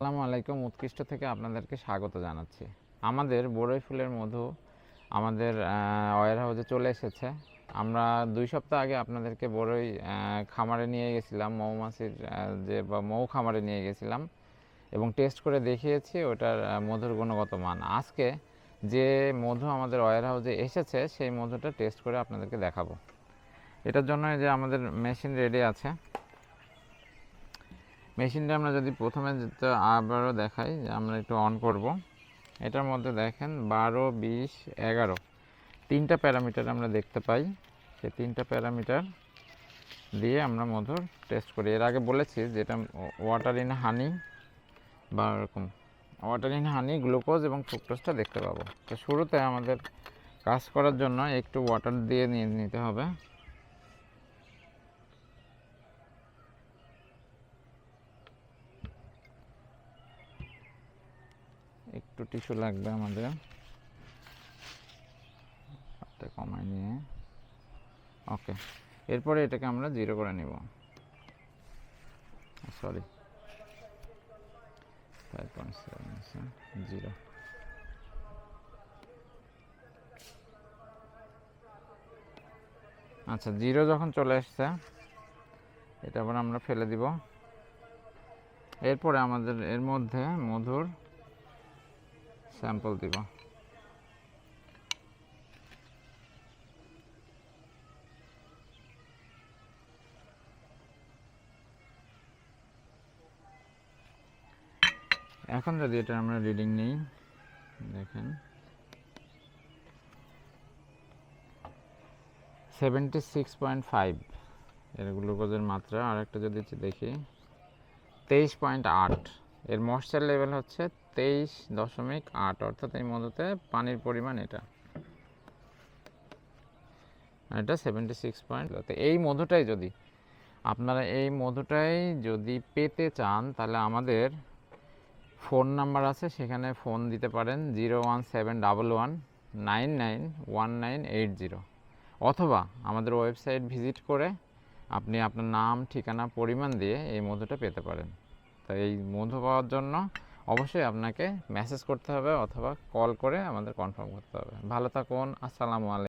আসসালামু আলাইকুম, উৎকৃষ্ট থেকে আপনাদেরকে স্বাগত জানাচ্ছি। আমাদের বড়ই ফুলের মধু আমাদের ওয়ার হাউসে চলে এসেছে। আমরা দুই সপ্তাহ আগে আপনাদেরকে বড়ই খামারে নিয়ে গেছিলাম, মৌমাছির যে বা মৌ খামারে নিয়ে গেছিলাম এবং টেস্ট করে দেখিয়েছি ওটার মধুর গুণগত মান। আজকে যে মধু আমাদের ওয়ার হাউসে এসেছে, সেই মধুটা টেস্ট করে আপনাদেরকে দেখাবো। এটার জন্য যে আমাদের মেশিন রেডি আছে। মেশিনটা আমরা যদি প্রথমে আবারও দেখাই, যে আমরা একটু অন করব। এটার মধ্যে দেখেন বারো, বিশ, এগারো। তিনটা প্যারামিটার আমরা দেখতে পাই। সেই তিনটা প্যারামিটার দিয়ে আমরা মধুর টেস্ট করি। এর আগে বলেছি যেটা ওয়াটার ইন হানি বা এরকম। ওয়াটার ইন হানি গ্লুকোজ এবং ফ্রুক্টোজটা দেখতে পাবো। তো শুরুতে আমাদের কাজ করার জন্য একটু ওয়াটার দিয়ে নিয়ে নিতে হবে। একটু টিস্যু লাগবে আমাদের। কমায় নিয়ে। ওকে, এরপরে এটাকে আমরা জিরো করে নিব। সরি। জিরো আচ্ছা জিরো যখন চলে আসছে, এটা আবার আমরা ফেলে দিব। এরপরে আমাদের এর মধ্যে মধুর স্যাম্পল দিব। এখন যদি এটা আমরা রিডিং নেই, দেখেন। সেভেন্টি সিক্স পয়েন্ট ফাইভ এর গ্লুকোজের মাত্রা। আর একটা যদি দেখি, তেইশ পয়েন্ট আট, এর ময়েশ্চার লেভেল হচ্ছে তেইশ দশমিক আট, অর্থাৎ এই মধুতে পানির পরিমাণ এটা। এটা সেভেন্টি সিক্স পয়েন্ট এই মধুটাই যদি আপনারা এই মধুটাই যদি পেতে চান, তাহলে আমাদের ফোন নাম্বার আছে, সেখানে ফোন দিতে পারেন zero one seven double one nine nine one nine eight zero. অথবা আমাদের ওয়েবসাইট ভিজিট করে আপনি আপনার নাম, ঠিকানা, পরিমাণ দিয়ে এই মধুটা পেতে পারেন। তো এই মধু পাওয়ার জন্য অবশ্যই আপনাকে মেসেজ করতে হবে অথবা কল করে আমাদের কনফার্ম করতে হবে। ভালো থাকুন, আসসালামু আলাইকুম।